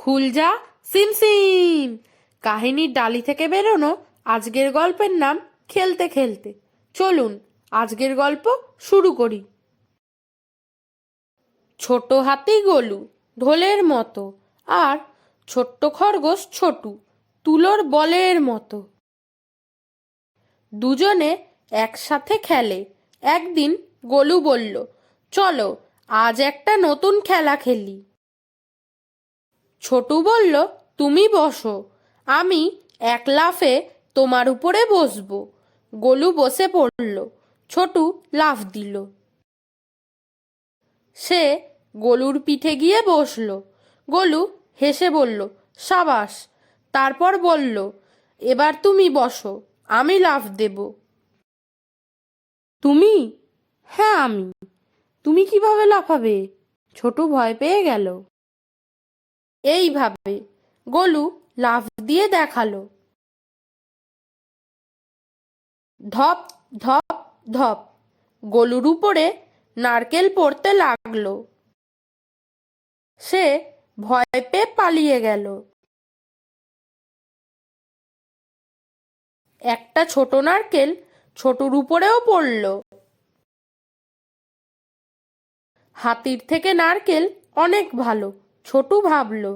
খুলজা সিমসিম। কাহিনীর ডালি থেকে বেরোনো আজকের গল্পের নাম খেলতে খেলতে। চলুন আজকের গল্প শুরু করি। ছোট হাতি গলু ঢোলের মতো আর ছোট্ট খরগোশ ছোটু তুলোর বলের মতো। দুজনে একসাথে খেলে। একদিন গোলু বলল, চলো, আজ একটা নতুন খেলা খেলি। ছোটু বলল, তুমি বসো। আমি এক লাফে তোমার উপরে বসবো। গোলু বসে পড়ল। ছোটু লাফ দিল। সে গোলুর পিঠে গিয়ে বসল। গোলু হেসে বলল, সাবাস। তারপর বলল, এবার তুমি বসো, আমি লাফ দেব। তুমি? হ্যাঁ আমি। তুমি কীভাবে লাফাবে? ছোটু ভয় পেয়ে গেল। এইভাবে গোলু লাফ দিয়ে দেখাল। ধপ ধপ ধপ গোলুর উপরে নারকেল পড়তে লাগল। সে ভয় পেয়ে পালিয়ে গেল। একটা ছোট নারকেল ছোটর উপরেও পড়ল। হাতির থেকে নারকেল অনেক ভালো ছোটু ভাবলো।